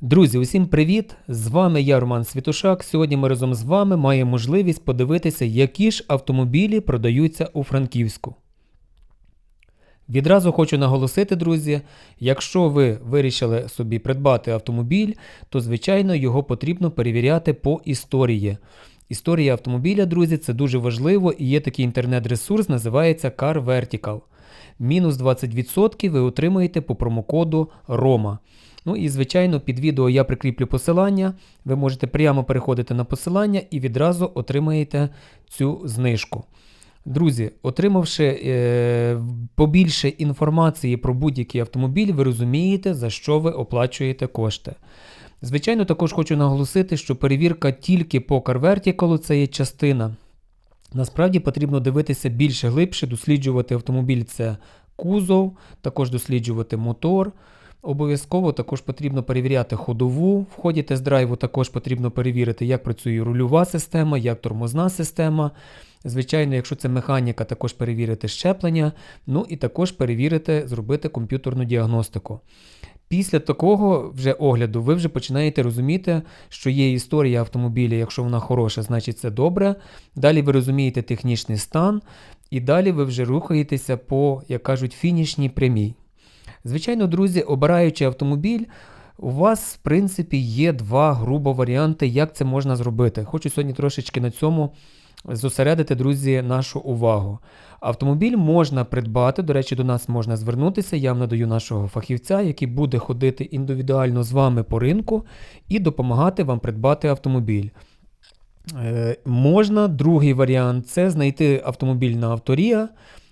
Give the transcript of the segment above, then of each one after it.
Друзі, усім привіт! З вами я, Роман Світушак. Сьогодні ми разом з вами маємо можливість подивитися, які ж автомобілі продаються у Франківську. Відразу хочу наголосити, друзі, якщо ви вирішили собі придбати автомобіль, то звичайно його потрібно перевіряти по історії. Історія автомобіля, друзі, це дуже важливо і є такий інтернет-ресурс, називається Car Vertical. Мінус 20% ви отримаєте по промокоду ROMA. Ну і, звичайно, під відео я прикріплю посилання. Ви можете прямо переходити на посилання і відразу отримаєте цю знижку. Друзі, отримавши е, побільше інформації про будь-який автомобіль, ви розумієте, за що ви оплачуєте кошти. Звичайно, також хочу наголосити, що перевірка тільки по CarVertical – це є частина. Насправді потрібно дивитися більше глибше, досліджувати автомобіль це кузов, також досліджувати мотор. Обов'язково також потрібно перевіряти ходову. В ході тест-драйву також потрібно перевірити, як працює рульова система, як тормозна система. Звичайно, якщо це механіка, також перевірити щеплення, ну і також перевірити, зробити комп'ютерну діагностику. Після такого вже огляду ви вже починаєте розуміти, що є історія автомобіля, якщо вона хороша, значить це добре. Далі ви розумієте технічний стан, і далі ви вже рухаєтеся по, як кажуть, фінішній прямій. Звичайно, друзі, обираючи автомобіль, у вас, в принципі, є два грубо варіанти, як це можна зробити. Хочу сьогодні трошечки на цьому зосередити, друзі, нашу увагу. Автомобіль можна придбати, до речі, до нас можна звернутися. Я вам надаю нашого фахівця, який буде ходити індивідуально з вами по ринку і допомагати вам придбати автомобіль. Е, Можна, другий варіант це знайти автомобіль на авторія.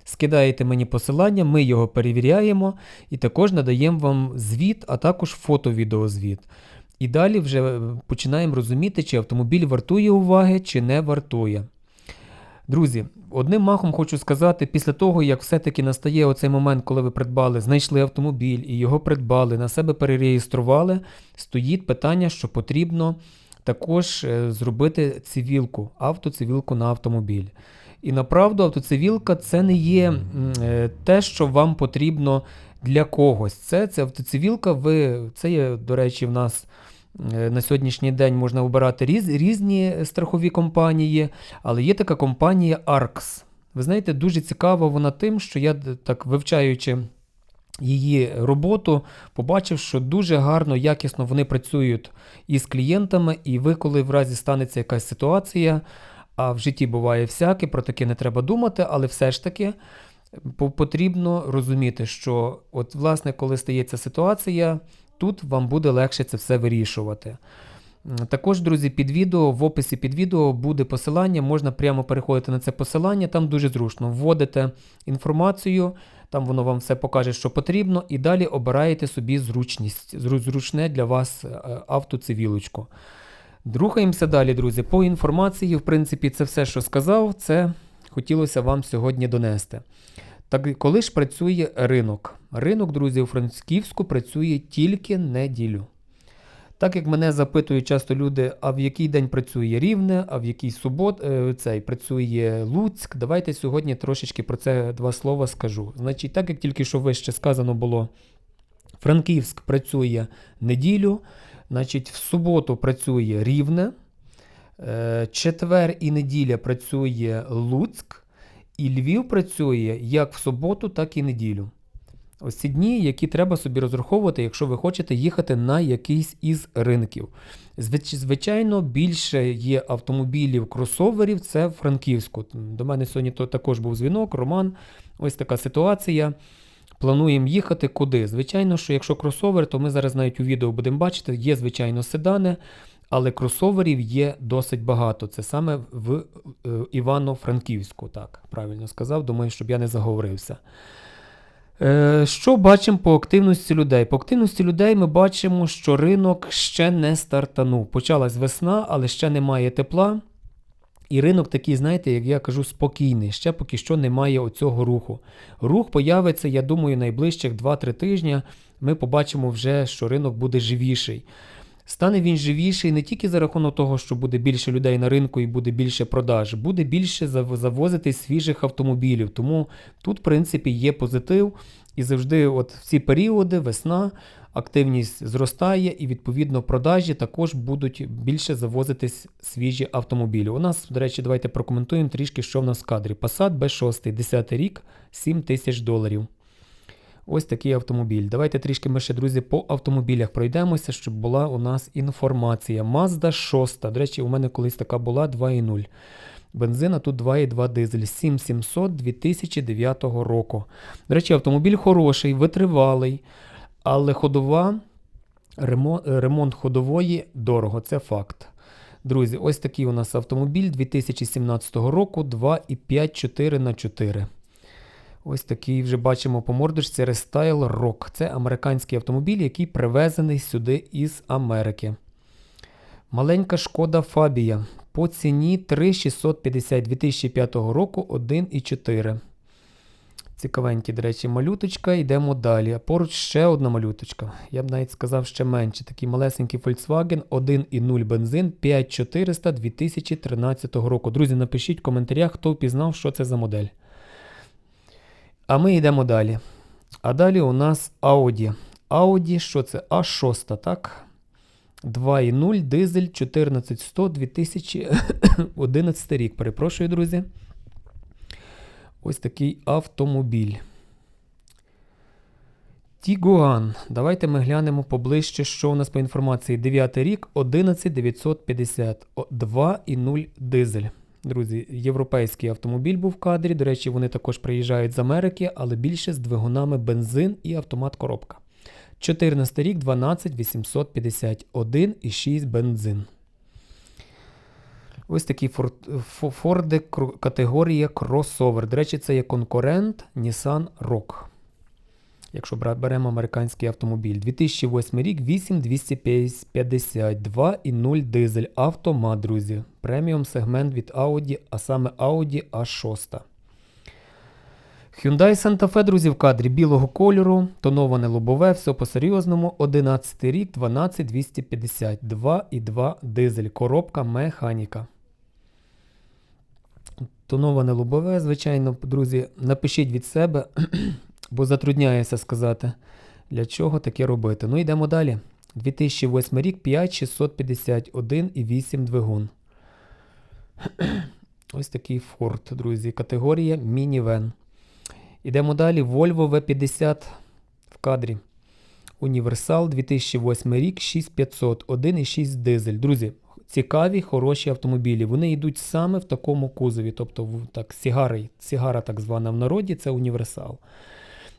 Скидаєте мені посилання, ми його перевіряємо і також надаємо вам звіт, а також фото-відеозвіт. І далі вже починаємо розуміти, чи автомобіль вартує уваги, чи не вартує. Друзі, одним махом хочу сказати, після того, як все-таки настає оцей момент, коли ви придбали, знайшли автомобіль і його придбали, на себе перереєстрували, стоїть питання, що потрібно також е, зробити цивілку, автоцивілку на автомобіль. І направду автоцивілка це не є е, те, що вам потрібно для когось. Це це автоцивілка, ви, це є, до речі, в нас е, на сьогоднішній день можна обирати різ, різні страхові компанії, але є така компанія ARX. Ви знаєте, дуже цікава вона тим, що я так вивчаючи. Її роботу побачив, що дуже гарно, якісно вони працюють із клієнтами, і ви, коли в разі станеться якась ситуація, а в житті буває всяке, про таке не треба думати, але все ж таки потрібно розуміти, що от, власне, коли стається ситуація, тут вам буде легше це все вирішувати. Також, друзі, під відео, в описі під відео буде посилання, можна прямо переходити на це посилання, там дуже зручно. Вводите інформацію, там воно вам все покаже, що потрібно, і далі обираєте собі зручність, зручне для вас е, автоцивілочку. Рухаємося далі, друзі. По інформації, в принципі, це все, що сказав, це хотілося вам сьогодні донести. Так, коли ж працює ринок? Ринок, друзі, у Франківську працює тільки неділю. Так як мене запитують часто люди, а в який день працює Рівне, а в який субот е, цей працює Луцьк. Давайте сьогодні трошечки про це два слова скажу. Значить, так як тільки що вище сказано було, Франківськ працює неділю. Значить, В суботу працює Рівне, е, четвер і неділя працює Луцьк, і Львів працює як в суботу, так і неділю. Ось ці дні, які треба собі розраховувати, якщо ви хочете їхати на якийсь із ринків. Звичайно, більше є автомобілів, кросоверів, це в Франківську. До мене сьогодні також був дзвінок, Роман. Ось така ситуація. Плануємо їхати куди? Звичайно, що якщо кросовер, то ми зараз навіть у відео будемо бачити, є, звичайно, седани, але кросоверів є досить багато. Це саме в е, Івано-Франківську, так, правильно сказав, думаю, щоб я не заговорився. Е, що бачимо по активності людей? По активності людей ми бачимо, що ринок ще не стартанув. Почалась весна, але ще немає тепла. І ринок такий, знаєте, як я кажу, спокійний. Ще поки що немає оцього руху. Рух появиться, я думаю, найближчих 2-3 тижні ми побачимо вже, що ринок буде живіший. Стане він живіший не тільки за рахунок того, що буде більше людей на ринку і буде більше продаж, буде більше завозити свіжих автомобілів. Тому тут, в принципі, є позитив. І завжди, от в ці періоди, весна, активність зростає, і відповідно продажі також будуть більше завозитись свіжі автомобілі. У нас, до речі, давайте прокоментуємо трішки, що в нас в кадрі. Passat B6, 10 рік, 7 тисяч доларів. Ось такий автомобіль. Давайте трішки ми ще, друзі, по автомобілях пройдемося, щоб була у нас інформація. Mazda 6. До речі, у мене колись така була 2.0. Бензина тут 2,2 дизель 7700 2009 року. До речі, автомобіль хороший, витривалий, але ходова, ремонт, ходової дорого, це факт. Друзі, ось такий у нас автомобіль 2017 року 2,5 4 на 4 Ось такий вже бачимо по мордочці Restyle Rock. Це американський автомобіль, який привезений сюди із Америки. Маленька шкода Фабія. По ціні 3,650 2005 року 1,4. Цікавенький, до речі, малюточка. Йдемо далі. А поруч ще одна малюточка. Я б навіть сказав ще менше. Такий малесенький Volkswagen 1,0 бензин 5400 2013 року. Друзі, напишіть в коментарях, хто впізнав, що це за модель. А ми йдемо далі. А далі у нас Audi. Audi, що це? А6, так? 2,0 дизель 14100 2011 рік. Перепрошую, друзі. Ось такий автомобіль. Тігуан. Давайте ми глянемо поближче, що у нас по інформації. 9 рік 11950. 2,0 дизель. Друзі, європейський автомобіль був в кадрі. До речі, вони також приїжджають з Америки, але більше з двигунами бензин і автомат коробка. 14 рік 12851 і 6 бензин. Ось такі Форди категорія кросовер. До речі, це є конкурент Nissan Rock. Якщо беремо американський автомобіль. 2008 рік 8250 і 0 дизель. Автомат, друзі. Преміум сегмент від Audi, а саме Audi A6. Hyundai Santa Fe, друзі, в кадрі білого кольору, тоноване лобове, все по-серйозному. 11 рік, 12250, 2,2 дизель, коробка механіка. Тоноване лобове, звичайно, друзі, напишіть від себе, бо затрудняється сказати, для чого таке робити. Ну, йдемо далі. 2008 рік 5651 і 8 двигун. Ось такий Ford, друзі. Категорія мінівен. Ідемо далі. Volvo V50 в кадрі. Універсал 2008 рік 6500, 1,6 дизель. Друзі, цікаві, хороші автомобілі. Вони йдуть саме в такому кузові. Тобто, так, сігари, сігара так звана в народі, це універсал.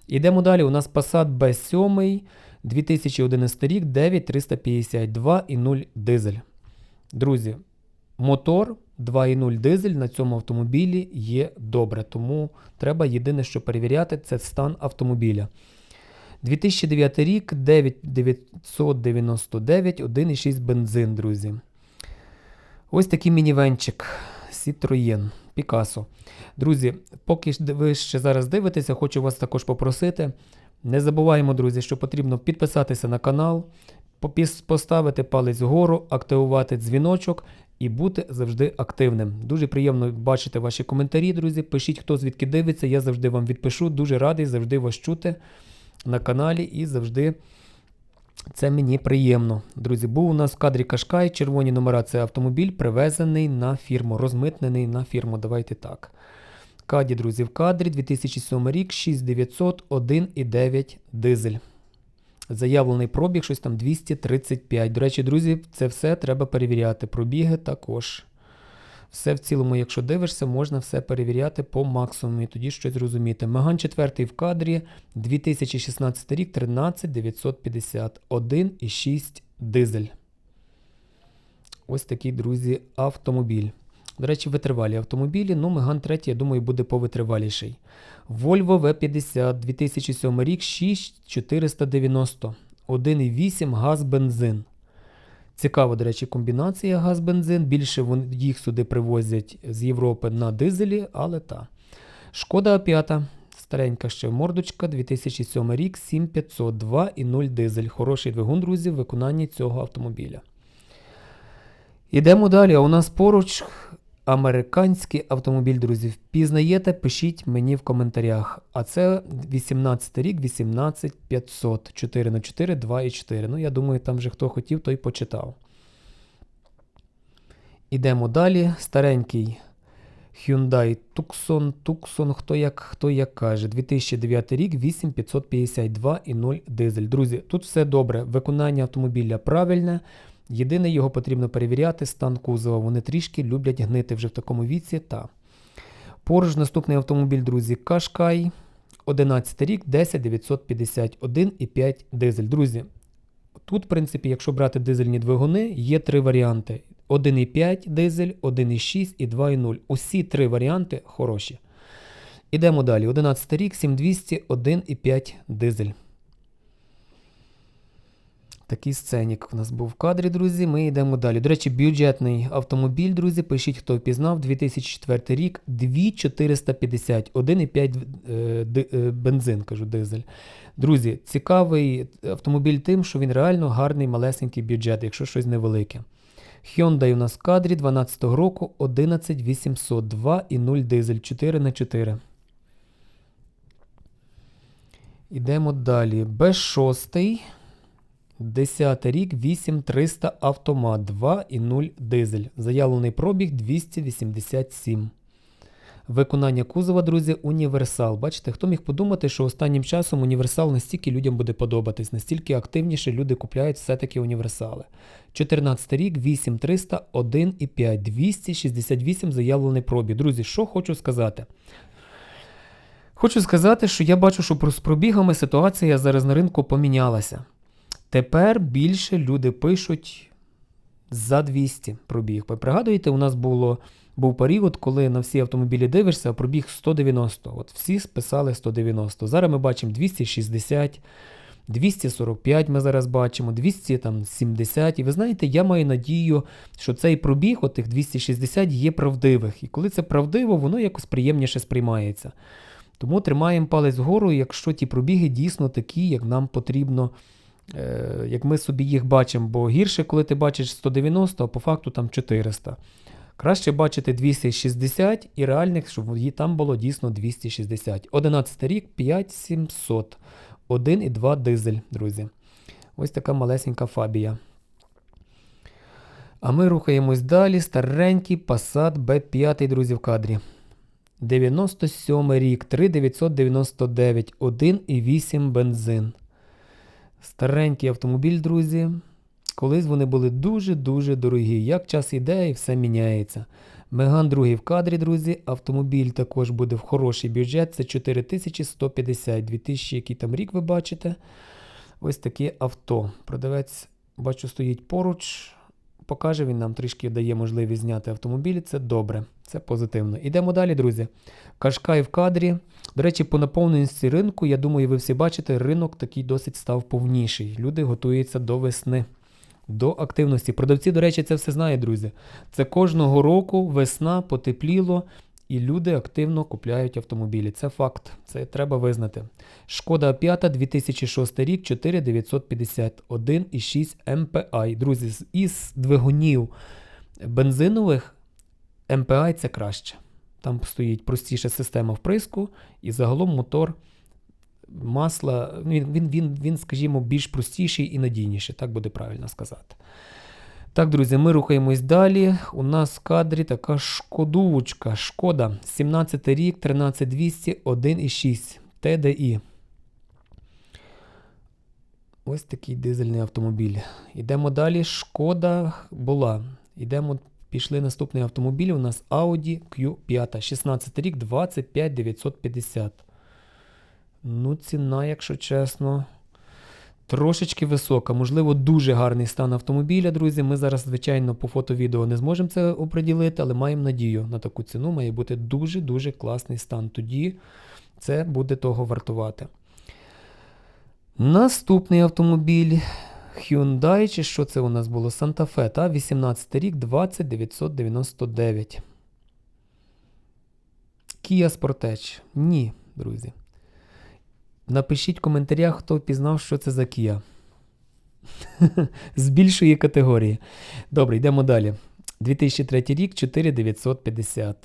Ідемо далі. У нас Passat B7 2011 рік 9352 і 0 дизель. Друзі, мотор 2,0 дизель на цьому автомобілі є добре, тому треба єдине, що перевіряти, це стан автомобіля. 2009 рік 9999, 1,6 бензин, друзі. Ось такий мінівенчик Citroën Picasso. Друзі, поки ви ще зараз дивитеся, хочу вас також попросити. Не забуваємо, друзі, що потрібно підписатися на канал, поставити палець вгору, активувати дзвіночок і бути завжди активним. Дуже приємно бачити ваші коментарі, друзі. Пишіть, хто звідки дивиться, я завжди вам відпишу. Дуже радий завжди вас чути на каналі і завжди. Це мені приємно. Друзі, був у нас в кадрі Кашкай, червоні номера це автомобіль, привезений на фірму, розмитнений на фірму. Давайте так. Каді, друзі, в кадрі 2007 рік 6900 1,9 дизель. Заявлений пробіг, щось там 235. До речі, друзі, це все треба перевіряти. Пробіги також. Все в цілому, якщо дивишся, можна все перевіряти по максимуму тоді щось зрозуміти. Меган 4 в кадрі 2016 рік 13950, 1,6 дизель. Ось такий, друзі, автомобіль. До речі, витривалі автомобілі. Ну, Меган 3, я думаю, буде повитриваліший. Volvo V50 2007 рік 6490, 1,8 газ бензин. Цікава, до речі, комбінація газ-бензин. Більше їх сюди привозять з Європи на дизелі, але та. Шкода А5. Старенька ще мордочка, 2007 рік, 7502 і 0 дизель. Хороший двигун, друзі, в виконанні цього автомобіля. Ідемо далі. А у нас поруч американський автомобіль, друзі. Впізнаєте, пишіть мені в коментарях. А це 18 рік, 18500, 4 на 4 2,4. Ну, я думаю, там вже хто хотів, той почитав. Ідемо далі. Старенький Hyundai Tucson, Tucson, хто як хто як каже, 2009 рік, 8552 і 0 дизель. Друзі, тут все добре. Виконання автомобіля правильне. Єдине, його потрібно перевіряти, стан кузова. Вони трішки люблять гнити вже в такому віці. Та. Поруч наступний автомобіль, друзі, Кашкай. 11 рік, 10951 і 5 дизель. Друзі, тут, в принципі, якщо брати дизельні двигуни, є три варіанти: 1,5 дизель, 1,6 і 2,0. Усі три варіанти хороші. Ідемо далі. 11 рік, 7200, 1,5 дизель. Такий сценік у нас був в кадрі, друзі. Ми йдемо далі. До речі, бюджетний автомобіль, друзі. Пишіть, хто впізнав. 2004 рік, 2450, 1,5 е, е, бензин, кажу, дизель. Друзі, цікавий автомобіль тим, що він реально гарний, малесенький бюджет, якщо щось невелике. Hyundai у нас в кадрі 12 року 11802 і 0 дизель 4 на 4 Ідемо далі. Б6. 10 рік 8300 автомат 2,0 дизель. Заявлений пробіг 287. Виконання кузова, друзі, універсал. Бачите, хто міг подумати, що останнім часом універсал настільки людям буде подобатись, настільки активніше люди купляють все-таки універсали. 14 рік, 8300, 1,5, 268 заявлений пробіг. Друзі, що хочу сказати? Хочу сказати, що я бачу, що з пробігами ситуація зараз на ринку помінялася. Тепер більше люди пишуть за 200 пробіг. Ви пригадуєте, у нас було, був період, коли на всі автомобілі дивишся, а пробіг 190. От всі списали 190. Зараз ми бачимо 260, 245 ми зараз бачимо, 270. І ви знаєте, я маю надію, що цей пробіг, от тих 260, є правдивих. І коли це правдиво, воно якось приємніше сприймається. Тому тримаємо палець вгору, якщо ті пробіги дійсно такі, як нам потрібно як ми собі їх бачимо, бо гірше, коли ти бачиш 190, а по факту там 400. Краще бачити 260 і реальних, щоб там було дійсно 260. 11 рік 5700. 1,2 дизель, друзі. Ось така малесенька фабія. А ми рухаємось далі. Старенький Passat B5, друзі, в кадрі. 97 рік, 3999, 1,8 бензин. Старенький автомобіль, друзі. Колись вони були дуже-дуже дорогі. Як час іде і все міняється. Меган другий в кадрі, друзі. Автомобіль також буде в хороший бюджет. Це 4150, 2000, який там рік ви бачите. Ось таке авто. Продавець, бачу, стоїть поруч. Покаже він нам трішки дає можливість зняти автомобіль. Це добре, це позитивно. Ідемо далі, друзі. Кашкай в кадрі. До речі, по наповненості ринку, я думаю, ви всі бачите, ринок такий досить став повніший. Люди готуються до весни, до активності. Продавці, до речі, це все знають, друзі. Це кожного року весна потепліло, і люди активно купляють автомобілі. Це факт, це треба визнати. Шкода 5 2006 рік 4951 і 6 MPI. Друзі, із двигунів бензинових MPI це краще. Там стоїть простіша система вприску, і загалом мотор масла, ну, він, він, він, він, скажімо, більш простіший і надійніший, так буде правильно сказати. Так, друзі, ми рухаємось далі. У нас в кадрі така шкодувочка. Шкода. 17 рік, 13200, 1,6 TDI. Ось такий дизельний автомобіль. Йдемо далі. Шкода була. Йдемо, пішли наступний автомобіль. У нас Audi Q5. 16 рік, 25950. Ну, ціна, якщо чесно, трошечки висока. Можливо, дуже гарний стан автомобіля, друзі. Ми зараз, звичайно, по фото-відео не зможемо це оприділити, але маємо надію на таку ціну. Має бути дуже-дуже класний стан. Тоді це буде того вартувати. Наступний автомобіль Hyundai, чи що це у нас було? Santa Fe, та? 18 рік, 20999. Kia Sportage. Ні, друзі. Напишіть в коментарях, хто впізнав, що це за Kia. З більшої категорії. Добре, йдемо далі. 2003 рік 4950.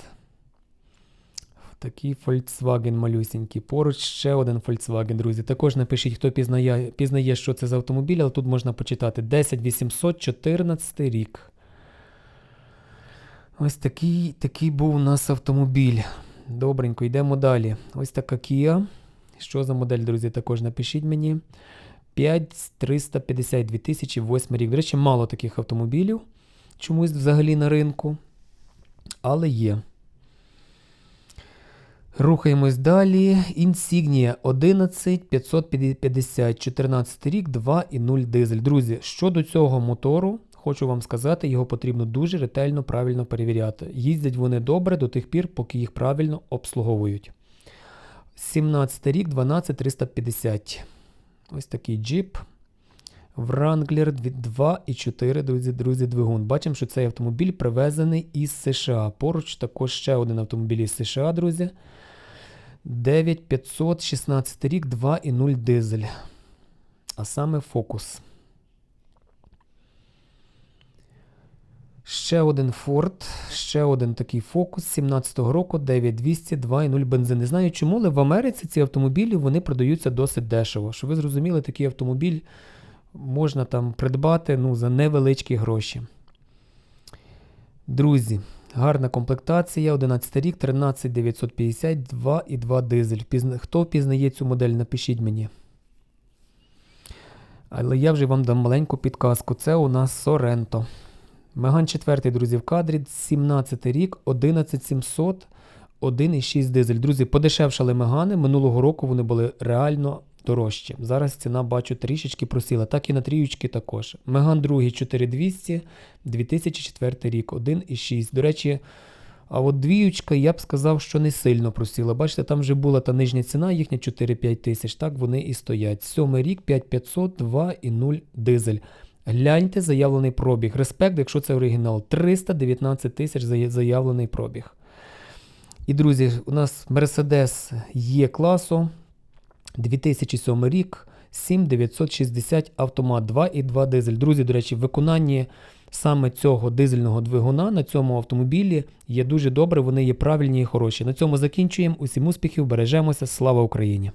Такий Volkswagen малюсінький. Поруч ще один Volkswagen, друзі. Також напишіть, хто пізнає, пізнає, що це за автомобіль, але тут можна почитати 10814 рік. Ось такий, такий був у нас автомобіль. Добренько, йдемо далі. Ось така Kia. Що за модель, друзі, також напишіть мені. 5350 2008 рік. До речі, мало таких автомобілів. Чомусь взагалі на ринку. Але є. Рухаємось далі. Insignia 11550, 14 рік, 2,0 дизель. Друзі, щодо цього мотору, хочу вам сказати, його потрібно дуже ретельно, правильно перевіряти. Їздять вони добре до тих пір, поки їх правильно обслуговують. 17 рік, 12350. Ось такий джип. Wrangler 2,4, друзі, друзі, двигун. Бачимо, що цей автомобіль привезений із США. Поруч також ще один автомобіль із США, друзі. 9516 рік, 2,0 дизель. А саме Focus. Ще один Ford, ще один такий Focus 17-го року, 9200, 2,0 бензин. Не знаю чому, але в Америці ці автомобілі вони продаються досить дешево. Щоб ви зрозуміли, такий автомобіль можна там придбати ну, за невеличкі гроші. Друзі, гарна комплектація, 11 рік, 13950, 2,2 дизель. Хто впізнає цю модель, напишіть мені. Але я вже вам дам маленьку підказку. Це у нас Sorento. Меган 4, друзі, в кадрі, 17 рік, 11700, 1,6 дизель. Друзі, подешевшали Мегани. Минулого року вони були реально дорожчі. Зараз ціна, бачу, трішечки просіла. Так і на тріючки також. Меган 2 4200, 2004 рік, 1,6. До речі, а от двіючка, я б сказав, що не сильно просіла. Бачите, там вже була та нижня ціна, їхня 4-5 тисяч. Так вони і стоять. Сьомий рік, 5500, 2,0 дизель. Гляньте заявлений пробіг. Респект, якщо це оригінал. 319 тисяч заявлений пробіг. І, друзі, у нас Mercedes є класу. 2007 рік, 7960 автомат 2,2 дизель. Друзі, до речі, в виконанні саме цього дизельного двигуна на цьому автомобілі є дуже добре, вони є правильні і хороші. На цьому закінчуємо. Усім успіхів, бережемося. Слава Україні!